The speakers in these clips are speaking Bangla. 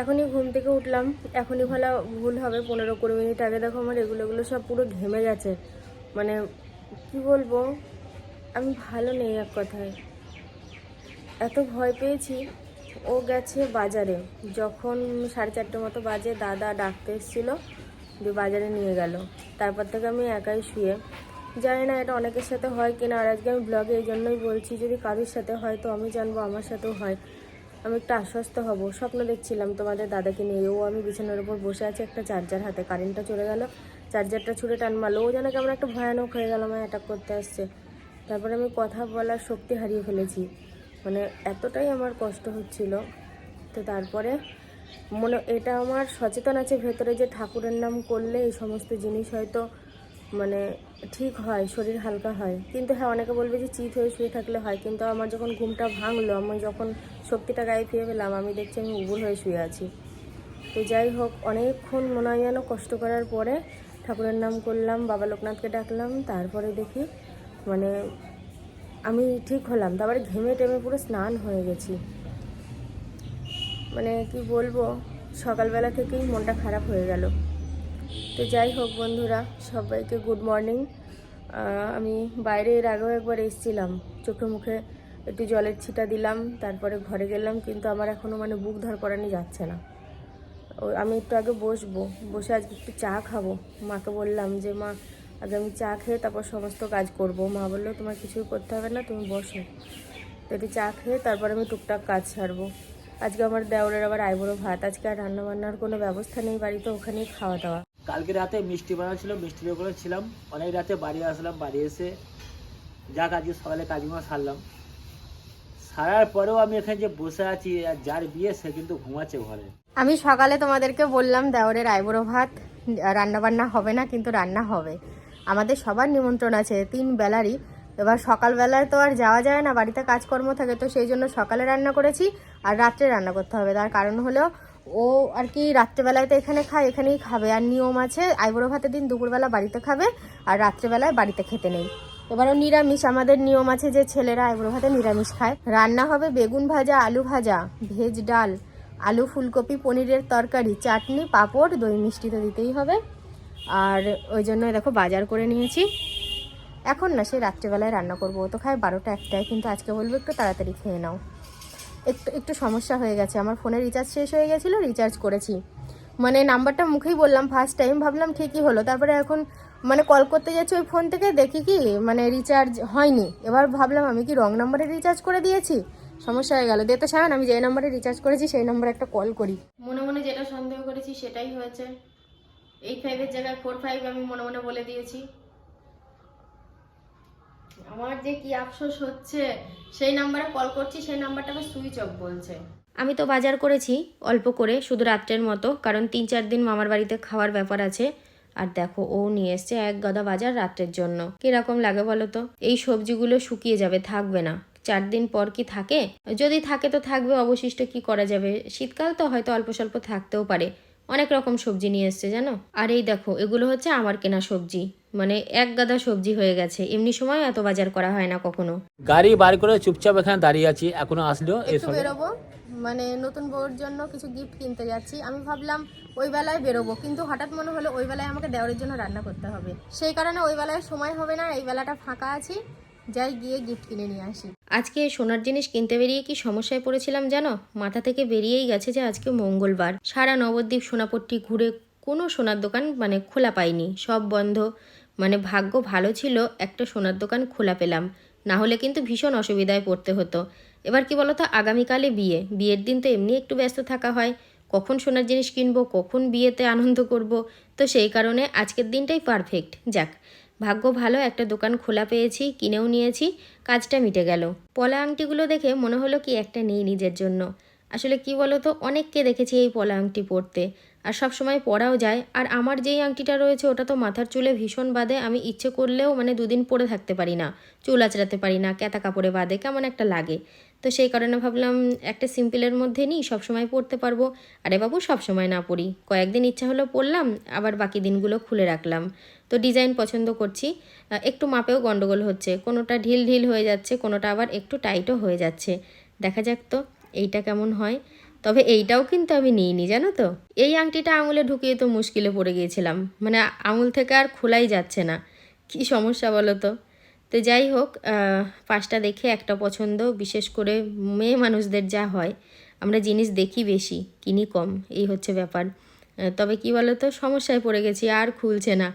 এখনই ঘুম থেকে উঠলাম, এখনই ভালো ভুল হবে, পনেরো কুড়ি মিনিট আগে দেখো আমার এগুলো এগুলো সব পুরো ঘেমে গেছে। মানে কি বলব, আমি ভালো নেই এক কথায়। এত ভয় পেয়েছি, ও গেছে বাজারে। যখন সাড়ে চারটে মতো বাজে, দাদা ডাকতে এসেছিল, দিয়ে বাজারে নিয়ে গেল। তারপর থেকে আমি একাই শুয়ে। জানি না এটা অনেকের সাথে হয় কিনা, আর আজকে আমি ব্লগে এই জন্যই বলছি, যদি কারোর সাথে হয় তো আমি জানব, আমার সাথেও হয়। আমি একটু আশ্বস্ত হব। স্বপ্ন দেখছিলাম তোমাদের দাদাকে নিয়ে। ও আমি বিছানার উপর বসে আছে একটা চার্জার হাতে। কারেন্টটা চলে গেল। চার্জারটা ছুঁড়ে টান মারলো। ও যেন কেমন একটা ভয়ানক হয়ে গেল, আমায় অ্যাটাক করতে আসছে। তারপরে আমি কথা বলার শক্তি হারিয়ে ফেলেছি। মানে এতটাই আমার কষ্ট হচ্ছিল। তো তারপরে মনে, এটা আমার সচেতন আছে ভেতরে যে ঠাকুরের নাম করলে এই সমস্ত জিনিস হয়তো মানে ঠিক হয়, শরীর হালকা হয়। কিন্তু হ্যাঁ অনেকে বলবে যে চিত হয়ে শুয়ে থাকলে হয়। কিন্তু আমার যখন ঘুমটা ভাঙলো, আমি যখন শক্তিটা গায়ে ফিরে পেলাম, আমি দেখছি আমি উবুল হয়ে শুয়ে আছি। তো যাই হোক, অনেকক্ষণ মনে হয় যেন কষ্ট করার পরে ঠাকুরের নাম করলাম, বাবা লোকনাথকে ডাকলাম, তারপরে দেখি মানে আমি ঠিক হলাম, তারপরে ঘেমে টেমে পুরো স্নান হয়ে গেছি। মানে কি বলব, সকালবেলা থেকেই মনটা খারাপ হয়ে গেল। তো যাই হোক বন্ধুরা, সবাইকে গুড মর্নিং আমি বাইরে এর আগেও একবার এসেছিলাম, চোখে মুখে একটু জলের ছিটা দিলাম, তারপরে ঘরে গেলাম, কিন্তু আমার এখনও মানে বুক ধর করানি যাচ্ছে না। ওই আমি একটু আগে বসবো, বসে আজকে একটু চা খাব। মাকে বললাম যে, মা আগে আমি চা খেয়ে তারপর সমস্ত কাজ করব। মা বলল, তোমার কিছুই করতে হবে না, তুমি বসো। তো একটু চা খেয়ে তারপর আমি টুকটাক কাজ ছাড়বো আজকে আমার দেওরের আবার আইবুড়ো ভাত, আজকে আর রান্না বান্নার কোনো ব্যবস্থা নেই বাড়িতে, ওখানেই খাওয়া দাওয়া কালকে রাতে মিষ্টি বানাচ্ছিল মিষ্টির ওপরে ছিলাম। অনেক রাতে বাড়ি আসলাম, বাড়ি এসে যা আজকে সকালে কাজগুলো সারলাম। সারার পরেও আমি এখানে যে বসে আছি, আর যার বিয়ে সে কিন্তু ঘুমাচ্ছে ঘরে। আমি সকালে তোমাদেরকে বললাম, দেওরের আইবুড়ো ভাত রান্না বান্না হবে না, কিন্তু রান্না হবে। আমাদের সবার নিমন্ত্রণ আছে, তিন বেলারই। এবার সকালবেলায় তো আর যাওয়া যায় না, বাড়িতে কাজকর্ম থাকে, তো সেই জন্য সকালে রান্না করেছি, আর রাত্রে রান্না করতে হবে। তার কারণ হলো, ও আর কি রাত্রেবেলায় তো এখানে খায়, এখানেই খাবে। আর নিয়ম আছে, আইবুড়ো ভাতের দিন দুপুরবেলা বাড়িতে খাবে, আর রাত্রেবেলায় বাড়িতে খেতে নেই। এবারও নিরামিষ, আমাদের নিয়ম আছে যে ছেলেরা এগুলো ভাতে নিরামিষ খায়। রান্না হবে বেগুন ভাজা, আলু ভাজা, ভেজ ডাল, আলু ফুলকপি, পনিরের তরকারি, চাটনি, পাঁপড়, দই মিষ্টি তো দিতেই হবে। আর ওই জন্য দেখো বাজার করে নিয়েছি। এখন না সেই রাত্রেবেলায় রান্না করব। ও তো খায় বারোটা একটায়, কিন্তু আজকে বলব একটু তাড়াতাড়ি খেয়ে নাও। একটু একটু সমস্যা হয়ে গেছে। আমার ফোনে রিচার্জ শেষ হয়ে গেছিল রিচার্জ করেছি। মানে নাম্বারটা মুখেই বললাম ফার্স্ট টাইম ভাবলাম ঠিকই হলো। তারপরে এখন মানে কল করতে যাচ্ছি ওই ফোন থেকে দেখি কি মানে রিচার্জ হয়নি। এবার ভাবলাম আমি কি রং নাম্বারে রিচার্জ করে দিয়েছি? সমস্যা হয়ে গেল। দিয়ে তো সায়ন আমি যে নাম্বারে রিচার্জ করেছি সেই নাম্বারে একটা কল করি। মনে মনে যেটা সন্দেহ করেছি সেটাই হয়েছে। এইট ফাইভের জায়গায় ফোর ফাইভ আমি মনে মনে বলে দিয়েছি। আমার যে কি আফসোস হচ্ছে সেই নাম্বারে কল করছি সেই নাম্বারটা আমার সুইচ অফ বলছে। আমি তো বাজার করেছি অল্প করে শুধু রাত্রের মতো কারণ তিন চার দিন মামার বাড়িতে খাওয়ার ব্যাপার আছে। আর দেখো ও নিয়ে এসছে এক গদা বাজার রাত্রের জন্য। কীরকম লাগে বলো তো? এই সবজিগুলো শুকিয়ে যাবে থাকবে না। চার দিন পর কি থাকে? যদি থাকে তো থাকবে অবশিষ্ট কি করা যাবে? শীতকাল তো হয়তো অল্প স্বল্প থাকতেও পারে। অনেক রকম সবজি নিয়ে এসছে জানো? আর এই দেখো এগুলো হচ্ছে আমার কেনা সবজি। মানে এক গাদা সবজি হয়ে গেছে। এমনি সময় এত বাজার করা হয় না কখনো। গাড়ি বার করে চুপচাপ এখানে দাঁড়িয়ে আছি এখনও আসলো এই বেরোবো? মানে নতুন বউর জন্য কিছু গিফট কিনতে যাচ্ছি। আমি ভাবলাম ওই বেলায় বেরোবো, কিন্তু হঠাৎ মনে হলো ওই বেলায় আমাকে দেওয়ারের জন্য রান্না করতে হবে। সেই কারণে ওই বেলায় সময় হবে না, এই বেলাটা ফাঁকা আছি, যাই গিয়ে গিফট কিনে নিয়ে আসি। আজকে সোনার জিনিস কিনতে বেরিয়ে কি সমস্যায় পড়েছিলাম জানো? মাথা থেকে বেরিয়েই গেছে যে আজকে মঙ্গলবার। সারা নবদ্বীপ সোনাপট্টি ঘুরে কোনো সোনার দোকান মানে খোলা পাইনি। সব বন্ধ। মানে ভাগ্য ভালো ছিল, একটা সোনার দোকান খোলা পেলাম। না হলে কিন্তু ভীষণ অসুবিধায় পড়তে হতো। এবার কি বলতো, আগামীকালে বিয়ে। বিয়ের দিন তো এমনি একটু ব্যস্ত থাকা হয়। কখন সোনার জিনিস কিনবো, কখন বিয়েতে আনন্দ করব। তো সেই কারণে আজকের দিনটাই পারফেক্ট যাক, ভাগ্য ভালো, একটা দোকান খোলা পেয়েছি, কিনেও নিয়েছি, কাজটা মিটে গেল। পলা আংটিগুলো দেখে মনে হলো কি একটা নেই নিজের জন্য। আসলে কি বলো তো অনেককে দেখেছি এই পলা আংটি পরতে। আর সব সময় পরাও যায়। আর আমার যেই আংটিটা রয়েছে, ওটা তো মাথার চুলে ভীষণ বাদে আমি ইচ্ছে করলেও মানে দুদিন পরে থাকতে পারি না। চুল আচড়াতে পারি না, ক্যাতা কাপড়ে বাদে কেমন একটা লাগে। তো সেই কারণে ভাবলাম একটা সিম্পলের মধ্যে নিই সবসময় পরতে পারব। আরে বাবু সবসময় না পরি কয়েকদিন ইচ্ছা হলো পরলাম আবার বাকি দিনগুলো খুলে রাখলাম। তো ডিজাইন পছন্দ করছি। একটু মাপেও গন্ডগোল হচ্ছে। কোনোটা ঢিল ঢিল হয়ে যাচ্ছে, কোনোটা আবার একটু টাইটও হয়ে যাচ্ছে। দেখা যাক তো, এইটা কেমন হয়। তবে এইটাও কিন্তু আমি নিইনি, জানো তো? এই আংটিটা আঙুলে ঢুকিয়ে তো মুশকিলে পড়ে গিয়েছিলাম। মানে আঙুল থেকে আর খোলাই যাচ্ছে না। কি সমস্যা বলো তো? তো যাই হোক পাঁচটা দেখে একটা পছন্দ, বিশেষ করে মেয়ে মানুষদের যা হয়, আমরা জিনিস দেখি বেশি, কিনি কম, এই হচ্ছে ব্যাপার। তবে কি বলো তো, সমস্যায় পড়ে গেছি, আর খুলছে না।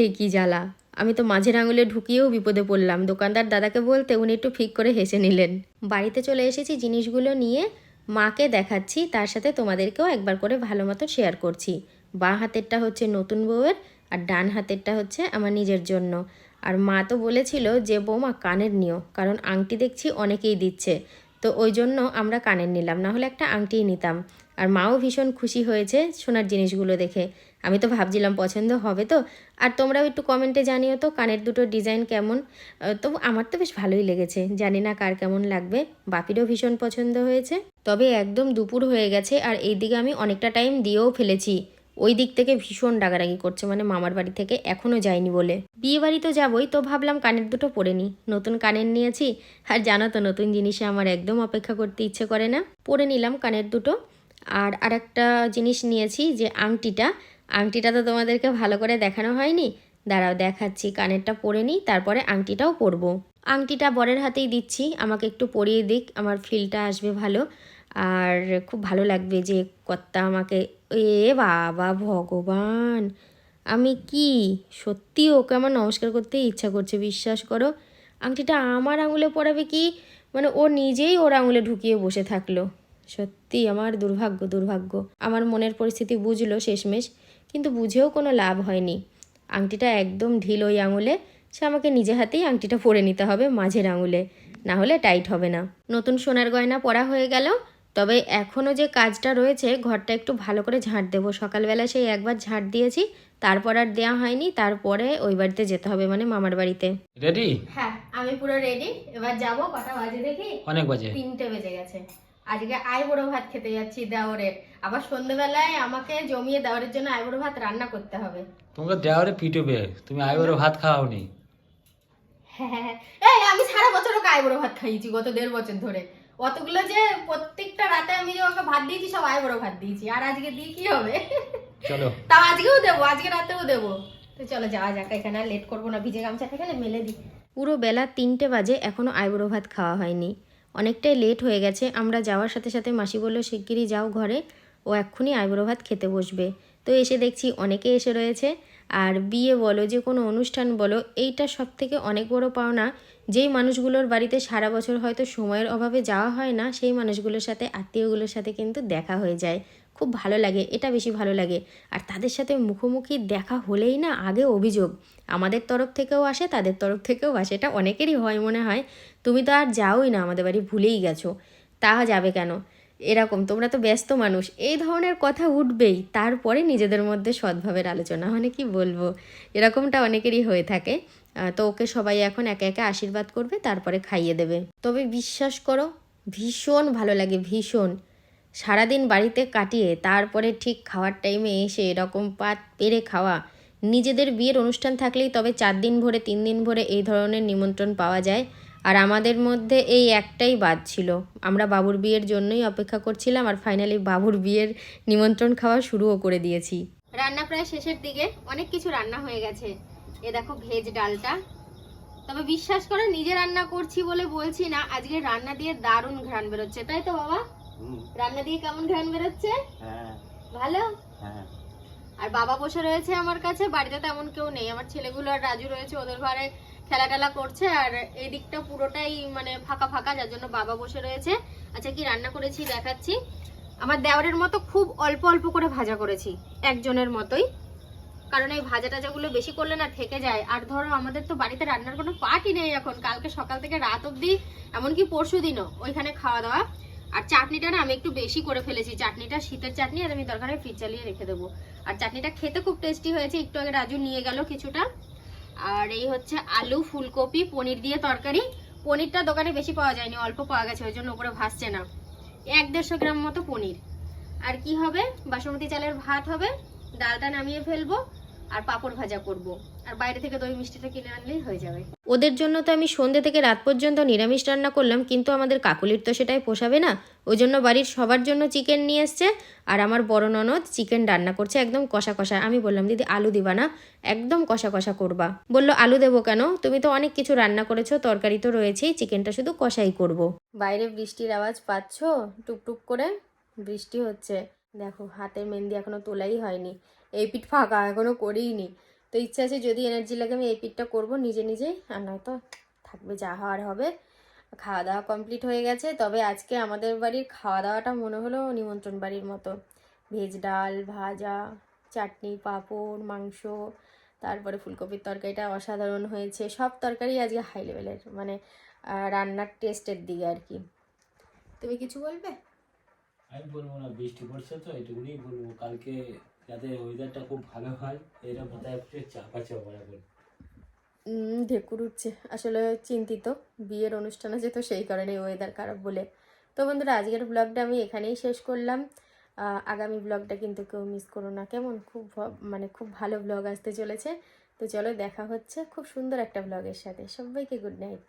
এই কি জ্বালা। আমি তো মাঝের আঙুলে ঢুকিয়েও বিপদে পড়লাম। দোকানদার দাদাকে বলতে উনি একটু ফিক করে হেসে নিলেন। বাড়িতে চলে এসেছি জিনিসগুলো নিয়ে মাকে দেখাচ্ছি, তার সাথে তোমাদেরকেও একবার করে ভালো মতো শেয়ার করছি। বাঁ হাতেরটা হচ্ছে নতুন বউয়ের আর ডান হাতেরটা হচ্ছে আমার নিজের জন্য। আর মা তো বলেছিল যে, বৌমা, কানের নিও, কারণ আংটি দেখছি অনেকেই দিচ্ছে। তো ওই জন্য আমরা কানের নিলাম, না হলে একটা আংটিই নিতাম। আর মাও ভীষণ খুশি হয়েছে সোনার জিনিসগুলো দেখে। আমি তো ভাবছিলাম পছন্দ হবে তো। আর তোমরাও একটু কমেন্টে জানিও তো কানের দুটো ডিজাইন কেমন। তবু আমার তো বেশ ভালোই লেগেছে। জানি না কার কেমন লাগবে। বাপিরও ভীষণ পছন্দ হয়েছে। তবে একদম দুপুর হয়ে গেছে আর এই দিকে আমি অনেকটা টাইম দিয়েও ফেলেছি। ওই দিক থেকে ভীষণ ডাগাডাগি করছে মানে মামার বাড়ি থেকে এখনও যায়নি বলে। বিয়ে বাড়ি তো যাবই, তো ভাবলাম কানের দুটো পরে নিই। নতুন কানের নিয়েছি। আর জানো তো, নতুন জিনিসে আমার একদম অপেক্ষা করতে ইচ্ছে করে না। পরে নিলাম কানের দুটো। আর আরেকটা জিনিস নিয়েছি যে আংটিটা। আংটিটা তো তোমাদেরকে ভালো করে দেখানো হয়নি। দাঁড়াও, দেখাচ্ছি, কানেরটা পরে নিই, তারপরে আংটিটাও পরবো। আংটিটা বরের হাতেই দিচ্ছি, আমাকে একটু পরিয়ে দিক, আমার ফিলটা আসবে ভালো। আর খুব ভালো লাগবে যে কর্তা আমাকে, এ বাবা, ভগবান, আমি কি? সত্যি ওকে আমার নমস্কার করতে ইচ্ছা করছে, বিশ্বাস করো? আংটিটা আমার আঙুলে পরাবে কি? মানে ও নিজেই ওর আঙুলে ঢুকিয়ে বসে থাকল। সত্যি আমার দুর্ভাগ্য দুর্ভাগ্য। আমার মনের পরিস্থিতি বুঝলো শেষমেশ কিন্তু বুঝেও কোনো লাভ হয়নি। আংটিটা একদম ঢিল ওই আঙুলে সে আমাকে নিজে হাতেই আংটিটা পরে নিতে হবে মাঝের আঙুলে। না হলে টাইট হবে না। নতুন সোনার গয়না পরা হয়ে গেল তবে এখনও যে কাজটা রয়েছে ঘরটা একটু ভালো করে ঝাঁট দেবো। সকালবেলা সেই একবার ঝাঁট দিয়েছি তারপর আর দেওয়া হয়নি তারপরে ওই বাড়িতে যেতে হবে মানে মামার বাড়িতে। রেডি হ্যাঁ আমি পুরো রেডি এবার যাব কটা বাজে দেখি? অনেক বাজে। তিনটে বেজে গেছে। আজকে আইবুড়ো ভাত খেতে যাচ্ছি দেওরের আবার সন্ধ্যেবেলায় আমাকে জমিয়ে দেওয়ারের জন্য আইবুড়ো ভাত রান্না করতে হবে। তোমাকে দেওয়ারে পিটবে তুমি আইবারে ভাত খাওয়াওনি হ্যাঁ এই আমি সারা বছরও আইবুড়ো ভাত খাইয়েছি গত দেড় বছর ধরে। অতগুলো যে প্রত্যেকটা রাতে আমি যে ওকে ভাত দিয়েছি সব আইবুড়ো ভাত দিয়েছি। আর আজকে দিই কি হবে? চলো। তাও আজকেও দেবো আজকে রাতেও দেবো। তো চলো যাওয়া যাক। এখানে আর লেট করব না ভিজে গামছাটা এখানে মেলে দিই। পুরো বেলা তিনটে বাজে এখনও আইবুড়ো ভাত খাওয়া হয়নি। অনেকটাই লেট হয়ে গেছে। আমরা যাওয়ার সাথে সাথে মাসি বলল, শিগগিরই যাও ঘরে। ও এক্ষুনি আইবুড়ো ভাত খেতে বসবে। তো এসে দেখছি অনেকে এসে রয়েছে। আর বিয়ে বলো, যে কোনো অনুষ্ঠান বলো, এইটা সব থেকে অনেক বড় পাওনা। যেই মানুষগুলোর বাড়িতে সারা বছর হয়তো সময়ের অভাবে যাওয়া হয় না, সেই মানুষগুলোর সাথে, আত্মীয়গুলোর সাথে কিন্তু দেখা হয়ে যায়। খুব ভালো লাগে, এটা বেশি ভালো লাগে। আর তাদের সাথে মুখোমুখি দেখা হলেই না আগে অভিযোগ, আমাদের তরফ থেকেও আসে, তাদের তরফ থেকেও আসে, এটা অনেকেরই হয় মনে হয়। তুমি তো আর যাওই না, আমাদের বাড়ি ভুলেই গেছো, তা যাবে কেন? এরকম, তোমরা তো ব্যস্ত মানুষ, এই ধরনের কথা উঠবেই, তারপরে নিজেদের মধ্যে সদ্ভাবের আলোচনা মানে কি বলব? এরকমটা অনেকেরই হয়ে থাকে। তো ওকে সবাই এখন একে একে আশীর্বাদ করবে, তারপরে খাইয়ে দেবে। তবে বিশ্বাস করো, ভীষণ ভালো লাগে, ভীষণ। সারাদিন বাড়িতে কাটিয়ে তারপরে ঠিক খাওয়ার টাইমে এসে এরকম পাত পেরে খাওয়া। নিজেদের বিয়ের অনুষ্ঠান থাকলেই তবে চার দিন ভরে, তিন দিন ভরে এই ধরনের নিমন্ত্রণ পাওয়া যায়। আর আমাদের মধ্যে এই একটাই বাদ ছিল। আমরা বাবুর বিয়ের জন্যই অপেক্ষা করছিলাম আর ফাইনালি বাবুর বিয়ের নিমন্ত্রণ খাওয়া শুরুও করে দিয়েছি। রান্না প্রায় শেষের দিকে। অনেক কিছু রান্না হয়ে গেছে। এ দেখো ভেজ ডালটা। তবে বিশ্বাস করে, নিজে রান্না করছি বলে বলছি না, আজকে রান্না দিয়ে দারুণ ঘ্রাণ বেরোচ্ছে। তাই তো বাবা? রান্না দিয়ে কেমন ঘ্রাণ বেরোচ্ছে? হ্যাঁ। ভালো? হ্যাঁ। আর বাবা বসে রয়েছে আমার কাছে বাড়িতে তেমন কেউ নেই। আমার ছেলেগুলো আর রাজু রয়েছে ওদের ঘরে খেলা টেলা করছে আর এই দিকটা পুরোটাই মানে ফাঁকা ফাঁকা যার জন্য বাবা বসে রয়েছে। আচ্ছা কি রান্না করেছি দেখাচ্ছি। আমার দেওয়ারের মতো খুব অল্প অল্প করে ভাজা করেছি একজনের মতোই। কারণ এই ভাজা টাজাগুলো বেশি করলে না থেকে যায়। আর ধরো আমাদের তো বাড়িতে রান্নার কোনো পার্টই নেই এখন। কালকে সকাল থেকে রাত অবধি এমনকি পরশু দিনও ওইখানে খাওয়া দাওয়া। আর চাটনিটা না আমি একটু বেশি করে ফেলেছি। চাটনিটা শীতের চাটনি আর আমি দরকারে ফ্রিজ চালিয়ে রেখে দেবো। আর চাটনিটা খেতে খুব টেস্টি হয়েছে, একটু আগে রাজু নিয়ে গেল কিছুটা। আর এই হচ্ছে আলু, ফুলকপি, পনির দিয়ে তরকারি। পনিরটা দোকানে বেশি পাওয়া যায়নি, অল্প পাওয়া গেছে, ওই জন্য উপরে ভাসছে না। এক দেড়শো গ্রাম মতো পনির। আর কি হবে? বাসমতি চালের ভাত হবে, ডালটা নামিয়ে ফেলব। আর পাঁপড় ভাজা করব। আর বাইরে থেকে দই মিষ্টিটা কিনে আনলেই হয়ে যাবে। ওদের জন্য তো আমি সন্ধ্যে থেকে রাত পর্যন্ত নিরামিষ রান্না করলাম কিন্তু আমাদের কাকুলির তো সেটাই পোষাবে না। ওই জন্য বাড়ির সবার জন্য চিকেন নিয়ে এসছে আর আমার বড় ননদ চিকেন রান্না করছে একদম কষা কষা। আমি বললাম দিদি আলু দিবা না একদম কষা কষা করবা। বলল আলু দেবো কেন? তুমি তো অনেক কিছু রান্না করেছ তরকারি তো রয়েছেই চিকেনটা শুধু কষাই করব। বাইরে বৃষ্টির আওয়াজ পাচ্ছ? টুকটুক করে বৃষ্টি হচ্ছে। দেখো হাতের মেহেন্দি এখনও তোলাই হয়নি। এই পিঠ ফাঁকা, এখনও করিনি তো ইচ্ছা আছে যদি এনার্জি লাগে আমি এই পিঠটা করব, নিজে নিজেই আর নয়তো থাকবে যা হওয়ার হবে। খাওয়া দাওয়া কমপ্লিট হয়ে গেছে, তবে আজকে আমাদের বাড়ির খাওয়া দাওয়াটা মনে হলো নিমন্ত্রণ বাড়ির মতো। ভেজ ডাল, ভাজা, চাটনি, পাঁপড়, মাংস, তারপরে ফুলকপির তরকারিটা অসাধারণ হয়েছে। সব তরকারি আজকে হাই লেভেলের মানে রান্নার টেস্টের দিকে আর কি। তুমি কিছু বলবে? আমি বলব না, বৃষ্টি পড়ছে তো এটুকুনি বলব। কালকে যাতে ওয়েদারটা খুব ভালো হয় এটা মাথায় একটু চাপ আছে আমার এখন ঢেকুর উঠছে। আসলে চিন্তিত, বিয়ের অনুষ্ঠান আছে তো সেই কারণে ওয়েদার খারাপ বলে। তো বন্ধুরা, আজকের ব্লগটা আমি এখানেই শেষ করলাম। আগামী ব্লগটা কিন্তু কেউ মিস করো না। কেমন? খুব মানে খুব ভালো ব্লগ আসতে চলেছে। তো চলো দেখা হচ্ছে খুব সুন্দর একটা ব্লগের সাথে। সবাইকে গুড নাইট